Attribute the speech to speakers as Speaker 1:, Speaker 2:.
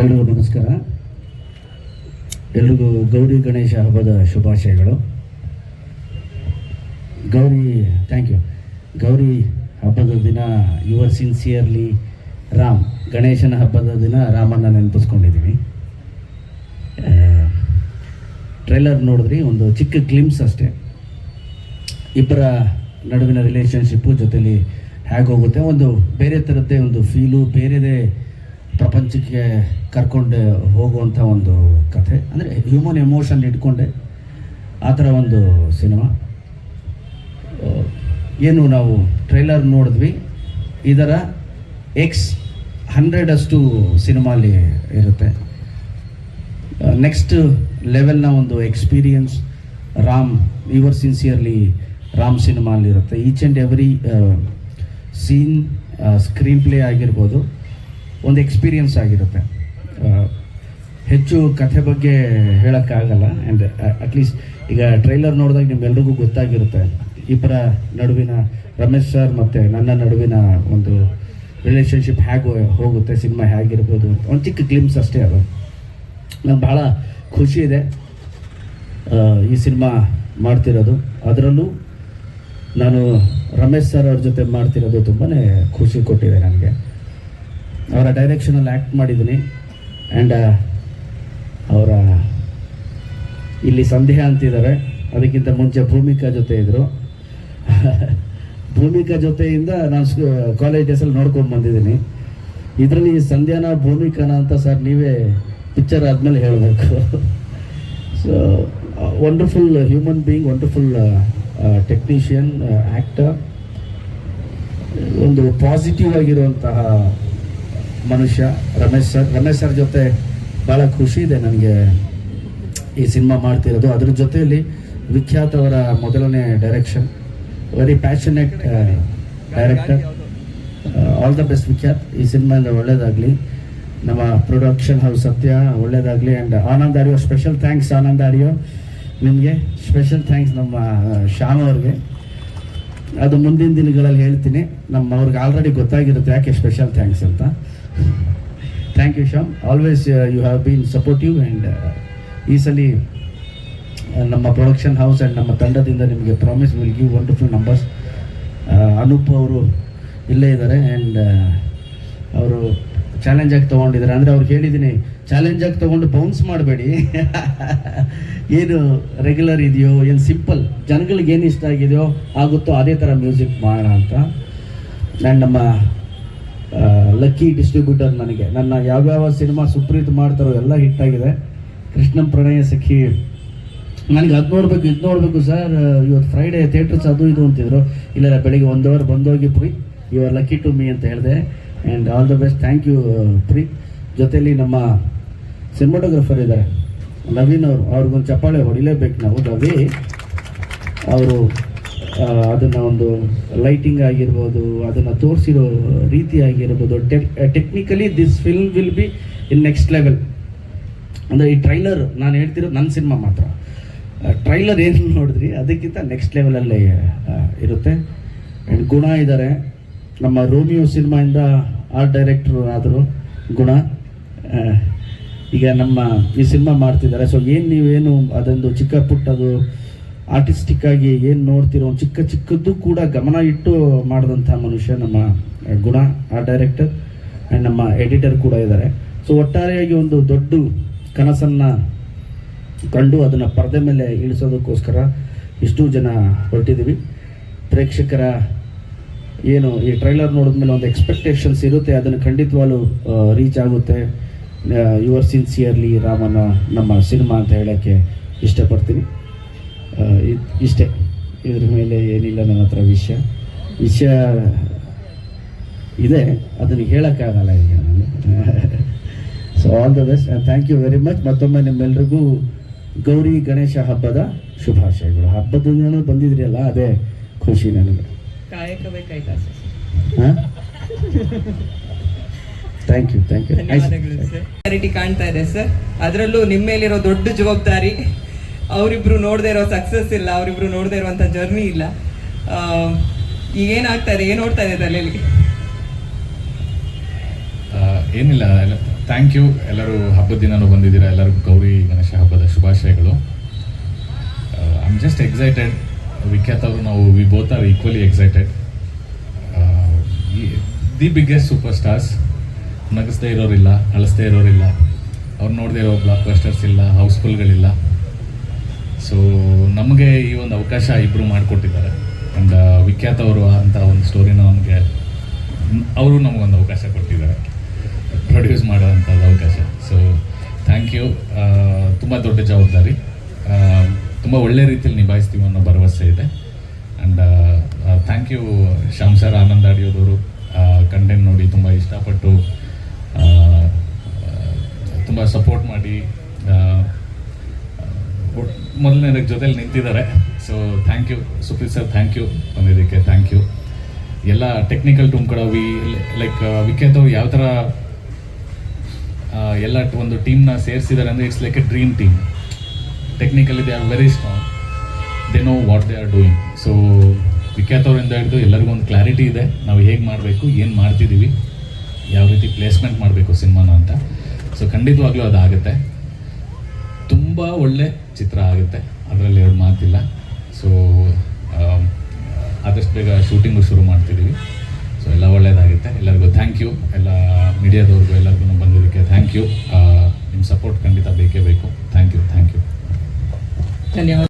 Speaker 1: ಎಲ್ರಿಗೂ ನಮಸ್ಕಾರ. ಎಲ್ರಿಗೂ ಗೌರಿ ಗಣೇಶ ಹಬ್ಬದ ಶುಭಾಶಯಗಳು. ಗೌರಿ ಥ್ಯಾಂಕ್ ಯು ಗೌರಿ ಹಬ್ಬದ ದಿನ ಯುವರ್ ಸಿನ್ಸಿಯರ್ಲಿ ರಾಮ್ ಗಣೇಶನ ಹಬ್ಬದ ದಿನ ರಾಮನ್ನ ನೆನಪಿಸ್ಕೊಂಡಿದ್ದೀವಿ ಟ್ರೈಲರ್ ನೋಡಿದ್ರಿ, ಒಂದು ಚಿಕ್ಕ ಕ್ಲಿಮ್ಸ್ ಅಷ್ಟೇ. ಇಬ್ಬರ ನಡುವಿನ ರಿಲೇಷನ್ಶಿಪ್ಪು ಜೊತೆಯಲ್ಲಿ ಹೇಗೆ ಹೋಗುತ್ತೆ. ಒಂದು ಬೇರೆ ಥರದ್ದೇ ಒಂದು ಫೀಲು ಬೇರೆದೇ ಪ್ರಪಂಚಕ್ಕೆ ಕರ್ಕೊಂಡು ಹೋಗುವಂಥ ಒಂದು ಕಥೆ. ಅಂದರೆ ಹ್ಯೂಮನ್ ಎಮೋಷನ್ ಇಟ್ಕೊಂಡೆ. ಆ ಥರ ಒಂದು ಸಿನಿಮಾ. ಏನು ನಾವು ಟ್ರೈಲರ್ ನೋಡಿದ್ವಿ. ಇದರ ಎಕ್ಸ್ ಹಂಡ್ರೆಡಷ್ಟು ಸಿನಿಮಾಲಿ ಇರುತ್ತೆ. ನೆಕ್ಸ್ಟ್ ಲೆವೆಲ್ನ ಒಂದು experience Ram your sincerely Ram ಸಿನಿಮಾಲಿರುತ್ತೆ. Each and every scene screen play ಆಗಿರ್ಬೋದು. ಒಂದು ಎಕ್ಸ್ಪೀರಿಯನ್ಸ್ ಆಗಿರುತ್ತೆ. ಹೆಚ್ಚು ಕಥೆ ಬಗ್ಗೆ ಹೇಳೋಕ್ಕಾಗಲ್ಲ ಆ್ಯಂಡ್ ಅಟ್ಲೀಸ್ಟ್ ಈಗ ಟ್ರೈಲರ್ ನೋಡಿದಾಗ ನಿಮ್ಮೆಲ್ರಿಗೂ ಗೊತ್ತಾಗಿರುತ್ತೆ. ಇಬ್ಬರ ನಡುವಿನ ರಮೇಶ್ ಸರ್ ಮತ್ತು ನನ್ನ ನಡುವಿನ ಒಂದು ರಿಲೇಷನ್ಶಿಪ್ ಹೇಗೆ, ಹೋಗುತ್ತೆ, ಸಿನಿಮಾ ಹೇಗಿರ್ಬೋದು ಅಂತ. ಒಂದು ಚಿಕ್ಕ ಕ್ಲಿಮ್ಸ್ ಅಷ್ಟೇ ಅದು. ನಂಗೆ ಭಾಳ ಖುಷಿ ಇದೆ ಈ ಸಿನಿಮಾ ಮಾಡ್ತಿರೋದು. ಅದರಲ್ಲೂ ನಾನು ರಮೇಶ್ ಸರ್ ಅವ್ರ ಜೊತೆ ಮಾಡ್ತಿರೋದು ತುಂಬಾ ಖುಷಿ ಕೊಟ್ಟಿದೆ ನನಗೆ. ಅವರ ಡೈರೆಕ್ಷನಲ್ಲಿ ಆ್ಯಕ್ಟ್ ಮಾಡಿದ್ದೀನಿ. ಆ್ಯಂಡ್ ಅವರ ಇಲ್ಲಿ ಸಂಧ್ಯಾ ಅಂತಿದ್ದಾರೆ. ಅದಕ್ಕಿಂತ ಮುಂಚೆ ಭೂಮಿಕಾ ಜೊತೆ ಇದ್ದರು ಭೂಮಿಕಾ ಜೊತೆಯಿಂದ ನಾನು ಕಾಲೇಜ್ ಡೇಸಲ್ಲಿ ನೋಡ್ಕೊಂಡು ಬಂದಿದ್ದೀನಿ. ಇದರಲ್ಲಿ ಸಂಧ್ಯಾನ, ಭೂಮಿಕಾನ ಅಂತ ಸರ್ ನೀವೇ ಪಿಕ್ಚರ್ ಆದಮೇಲೆ ಹೇಳಬೇಕು. So wonderful human being wonderful technician actor ಒಂದು ಪಾಸಿಟಿವ್ ಆಗಿರುವಂತಹ ಮನುಷ್ಯ ರಮೇಶ್ ಸರ್ ರಮೇಶ್ ಸರ್ ಜೊತೆ ಭಾಳ ಖುಷಿ ಇದೆ ನನಗೆ ಈ ಸಿನಿಮಾ ಮಾಡ್ತಿರೋದು. ಅದ್ರ ಜೊತೆಯಲ್ಲಿ ವಿಖ್ಯಾತ್ ಅವರ ಮೊದಲನೇ direction very passionate director all the best Vikhyath. ಈ ಸಿನಿಮಾಯಿಂದ ಒಳ್ಳೇದಾಗಲಿ. ನಮ್ಮ ಪ್ರೊಡಕ್ಷನ್ ಹೌಸ್ ಸತ್ಯ ಒಳ್ಳೇದಾಗಲಿ. And Anand ಆರ್ಯೋ special thanks Anand ಆರ್ಯೋ ನಿಮಗೆ ಸ್ಪೆಷಲ್ ಥ್ಯಾಂಕ್ಸ್ ನಮ್ಮ ಶ್ಯಾಮ್ ಅವ್ರಿಗೆ. ಅದು ಮುಂದಿನ ದಿನಗಳಲ್ಲಿ ಹೇಳ್ತೀನಿ. ನಮ್ಮ ಅವ್ರಿಗೆ ಆಲ್ರೆಡಿ ಗೊತ್ತಾಗಿರುತ್ತೆ ಯಾಕೆ ಸ್ಪೆಷಲ್ ಥ್ಯಾಂಕ್ಸ್ ಅಂತ. Thank you Shyam always you have been supportive and ಈ ಸಲ ನಮ್ಮ ಪ್ರೊಡಕ್ಷನ್ ಹೌಸ್ ಆ್ಯಂಡ್ ನಮ್ಮ ತಂಡದಿಂದ ನಿಮಗೆ promise will give wonderful numbers Anoop ಅವರು ಇಲ್ಲೇ ಇದ್ದಾರೆ ಆ್ಯಂಡ್ ಅವರು ಚಾಲೆಂಜ್ ಆಗಿ ತೊಗೊಂಡಿದ್ದಾರೆ. ಅಂದರೆ ಅವ್ರಿಗೆ ಹೇಳಿದ್ದೀನಿ ಚಾಲೆಂಜ್ ಆಗಿ ತೊಗೊಂಡು ಬೌನ್ಸ್ ಮಾಡಬೇಡಿ. ಏನು ರೆಗ್ಯುಲರ್ ಇದೆಯೋ, ಏನು ಸಿಂಪಲ್ ಜನಗಳಿಗೆ ಏನು ಇಷ್ಟ ಆಗಿದೆಯೋ ಆಗುತ್ತೋ ಅದೇ ಥರ ಮ್ಯೂಸಿಕ್ ಮಾಡೋಣ ಅಂತ. ನಾನು ನಮ್ಮ ಲಕ್ಕಿ ಡಿಸ್ಟ್ರಿಬ್ಯೂಟರ್ ನನಗೆ. ನನ್ನ ಯಾವ್ಯಾವ ಸಿನಿಮಾ ಸುಪ್ರೀತ್ ಮಾಡ್ತಾರೋ ಎಲ್ಲ ಹಿಟ್ಟಾಗಿದೆ ಕೃಷ್ಣಂ ಪ್ರಣಯ ಸಖಿ. ನನಗೆ ಅದು ನೋಡಬೇಕು, ಇದು ನೋಡಬೇಕು ಸರ್. ಇವತ್ತು ಫ್ರೈಡೇ ಥಿಯೇಟರ್ಸ್ ಅದು ಇದು ಅಂತಿದ್ರು. ಇಲ್ಲ ಬೆಳಿಗ್ಗೆ ಒಂದು ಅವರ್ ಬಂದೋಗಿ pre. You are lucky to me ಅಂತ ಹೇಳಿದೆ. And all the best thank you pre ಜೊತೆಯಲ್ಲಿ ನಮ್ಮ ಸಿನಿಮಾಟೋಗ್ರಫರ್ ಇದ್ದಾರೆ. ನವೀನ್ ಅವರು, ಅವ್ರಿಗೊಂದು ಚಪ್ಪಾಳೆ ಹೊಡಿಲೇಬೇಕು ನಾವು. ರವಿ ಅವರು ಅದನ್ನು ಒಂದು ಲೈಟಿಂಗ್ ಆಗಿರ್ಬೋದು, ಅದನ್ನು ತೋರಿಸಿರೋ ರೀತಿ ಆಗಿರ್ಬೋದು. Tech technically this film will be in next level ಅಂದರೆ ಈ ಟ್ರೈಲರ್ ನಾನು ಹೇಳ್ತಿರೋದು ನನ್ನ ಸಿನಿಮಾ ಮಾತ್ರ. ಟ್ರೈಲರ್ ಏನು ನೋಡಿದ್ರಿ, ಅದಕ್ಕಿಂತ ನೆಕ್ಸ್ಟ್ ಲೆವೆಲಲ್ಲಿ ಇರುತ್ತೆ. ಆ್ಯಂಡ್ ಗುಣ ಇದ್ದಾರೆ ನಮ್ಮ ರೋಮಿಯೋ ಸಿನಿಮಾಯಿಂದ ಆರ್ಟ್ ಡೈರೆಕ್ಟ್ರು ಆದರು ಗುಣ. ಈಗ ನಮ್ಮ ಈ ಸಿನಿಮಾ ಮಾಡ್ತಿದ್ದಾರೆ. ಸೊ ಏನು ನೀವೇನು ಅದೊಂದು ಚಿಕ್ಕ ಪುಟ್ಟದು ಆರ್ಟಿಸ್ಟಿಕ್ ಆಗಿ ಏನು ನೋಡ್ತಿರೋ ಒಂದು ಚಿಕ್ಕ ಚಿಕ್ಕದ್ದು ಕೂಡ ಗಮನ ಇಟ್ಟು ಮಾಡಿದಂಥ ಮನುಷ್ಯ ನಮ್ಮ ಗುಣ, ಆ ಡೈರೆಕ್ಟರ್ ಆ್ಯಂಡ್ ನಮ್ಮ ಎಡಿಟರ್ ಕೂಡ ಇದ್ದಾರೆ. ಸೊ ಒಟ್ಟಾರೆಯಾಗಿ ಒಂದು ದೊಡ್ಡ ಕನಸನ್ನು ಕಂಡು ಅದನ್ನು ಪರದೆ ಮೇಲೆ ಇಳಿಸೋದಕ್ಕೋಸ್ಕರ ಇಷ್ಟು ಜನ ಹೊರಟಿದ್ದೀವಿ. ಪ್ರೇಕ್ಷಕರ ಏನು ಈ ಟ್ರೈಲರ್ ನೋಡಿದ್ಮೇಲೆ ಒಂದು ಎಕ್ಸ್ಪೆಕ್ಟೇಷನ್ಸ್ ಇರುತ್ತೆ, ಅದನ್ನು ಖಂಡಿತವಾಗ್ಲೂ ರೀಚ್ ಆಗುತ್ತೆ. ಯುವರ್ ಸಿನ್ಸಿಯರ್ಲಿ ರಾಮನ ನಮ್ಮ ಸಿನಿಮಾ ಅಂತ ಹೇಳೋಕ್ಕೆ ಇಷ್ಟಪಡ್ತೀನಿ. ಇಷ್ಟೇ. ಇದ್ರ ಮೇಲೆ ಏನಿಲ್ಲ ನನ್ನ ಹತ್ರ ವಿಷಯ. ವಿಷಯ ಇದೆ. ಅದನ್ನು ಹೇಳೋಕ್ಕಾಗಲ್ಲ ಈಗ ನಾನು. So all the best thank you very much ಮತ್ತೊಮ್ಮೆ ನಿಮ್ಮೆಲ್ರಿಗೂ ಗೌರಿ ಗಣೇಶ ಹಬ್ಬದ ಶುಭಾಶಯಗಳು. ಹಬ್ಬದ ದಿನ ಬಂದಿದ್ರಿ ಅಲ್ಲ ಅದೇ ಖುಷಿ ನನಗೆ.
Speaker 2: ಕಾಯಕವೇ ಕೈಲಾಸ
Speaker 1: ಹಾಂ? ಥ್ಯಾಂಕ್ ಯು ಥ್ಯಾಂಕ್ ಯು
Speaker 2: ಧನ್ಯವಾದಗಳು ಸರ್ ಕ್ಲಾರಿಟಿ ಕಾಣ್ತಾ ಇದೆ ಸರ್ ಅದರಲ್ಲೂ ನಿಮ್ಮ ಮೇಲಿರೋ ದೊಡ್ಡ ಜವಾಬ್ದಾರಿ. ಅವರಿಬ್ರು ನೋಡದೇ ಇರೋ ಸಕ್ಸಸ್ ಇಲ್ಲ ಅವರಿಬ್ರು ನೋಡದೇ ಇರುವಂಥ ಜರ್ನಿ ಇಲ್ಲ. ಆ, ಈಗ ಏನಾಗ್ತಾ ಇದೆ ಏನು ನೋಡ್ತಾ ಇದೆ ತಲೆಯಲ್ಲಿ?
Speaker 3: ಆ, ಏನಿಲ್ಲ ಥ್ಯಾಂಕ್ ಯು ಎಲ್ಲರೂ ಹಬ್ಬದ ದಿನನೂ ಬಂದಿದ್ದೀರಾ? ಎಲ್ಲರಿಗೂ ಗೌರಿ ಗಣೇಶ ಹಬ್ಬದ ಶುಭಾಶಯಗಳು. I am just excited Vikhyath ಅವರು ನಾವು we both are equally excited the biggest super stars ನಗಿಸ್ದೇ ಇರೋರಿಲ್ಲ, ಅಳಿಸ್ದೇ ಇರೋರಿಲ್ಲ. ಅವ್ರು ನೋಡದೇ ಇರೋ ಬ್ಲಾಕ್ ಬಸ್ಟರ್ಸ್ ಇಲ್ಲ ಹೌಸ್ಫುಲ್ಗಳಿಲ್ಲ ಸೊ ನಮಗೆ ಈ ಒಂದು ಅವಕಾಶ ಇಬ್ಬರು ಮಾಡಿಕೊಟ್ಟಿದ್ದಾರೆ. ಆ್ಯಂಡ್ ವಿಖ್ಯಾತ ಅವರು ಅಂತ ಒಂದು ಸ್ಟೋರಿನ ನಮಗೆ ಅವರು ನಮಗೊಂದು ಅವಕಾಶ ಕೊಟ್ಟಿದ್ದಾರೆ. ಪ್ರೊಡ್ಯೂಸ್ ಮಾಡೋವಂಥದ್ದು ಅವಕಾಶ. ಸೊ ಥ್ಯಾಂಕ್ ಯು ತುಂಬ ದೊಡ್ಡ ಜವಾಬ್ದಾರಿ. ತುಂಬ ಒಳ್ಳೆ ರೀತಿಯಲ್ಲಿ ನಿಭಾಯಿಸ್ತೀವಿ ಅನ್ನೋ ಭರವಸೆ ಇದೆ. And thank you Shyam sir Anand ಆಡಿಯೋದವರು. Content ನೋಡಿ ತುಂಬ ಇಷ್ಟಪಟ್ಟು ತುಂಬ ಸಪೋರ್ಟ್ ಮಾಡಿ ಮೊದಲನೇ ಜೊತೆಲಿ ನಿಂತಿದ್ದಾರೆ. So thank you Supreet sir thank you ಬಂದಿದ್ದಕ್ಕೆ ಥ್ಯಾಂಕ್ ಯು ಎಲ್ಲ ಟೆಕ್ನಿಕಲ್ ಟೂಮ್ ಕೂಡ ವಿ ಲೈಕ್ ವಿಕೆತ್ ಅವ್ರು ಯಾವ ಥರ ಎಲ್ಲ ಒಂದು ಟೀಮ್ನ ಸೇರಿಸಿದ್ದಾರೆ ಅಂದರೆ it's like a dream team technically they are very strong they know what they are doing so ವಿಖ್ಯಾತವರಿಂದ ಹಿಡಿದು ಎಲ್ಲರಿಗೂ ಒಂದು ಕ್ಲಾರಿಟಿ ಇದೆ. ನಾವು ಹೇಗೆ ಮಾಡಬೇಕು, ಏನು ಮಾಡ್ತಿದ್ದೀವಿ. ಯಾವ ರೀತಿ ಪ್ಲೇಸ್ಮೆಂಟ್ ಮಾಡಬೇಕು ಸಿನಿಮಾನ ಅಂತ. ಸೊ ಖಂಡಿತವಾಗ್ಲೂ ಅದಾಗುತ್ತೆ. ತುಂಬ ಒಳ್ಳೆ ಚಿತ್ರ ಆಗುತ್ತೆ. ಅದರಲ್ಲಿ ಎರಡು ಮಾತಿಲ್ಲ. ಸೊ ಆದಷ್ಟು ಬೇಗ ಶೂಟಿಂಗು ಶುರು ಮಾಡ್ತಿದ್ದೀವಿ. ಸೊ ಎಲ್ಲ ಒಳ್ಳೆಯದಾಗುತ್ತೆ ಎಲ್ಲರಿಗೂ ಥ್ಯಾಂಕ್ ಯು ಎಲ್ಲ ಮೀಡಿಯಾದವ್ರಿಗೂ ಎಲ್ಲರಿಗೂ ಬಂದಿದ್ದಕ್ಕೆ ಥ್ಯಾಂಕ್ ಯು ನಿಮ್ಮ ಸಪೋರ್ಟ್ ಖಂಡಿತ ಬೇಕೇ ಬೇಕು. ಥ್ಯಾಂಕ್ ಯು ಥ್ಯಾಂಕ್ ಯು
Speaker 2: ಧನ್ಯವಾದ.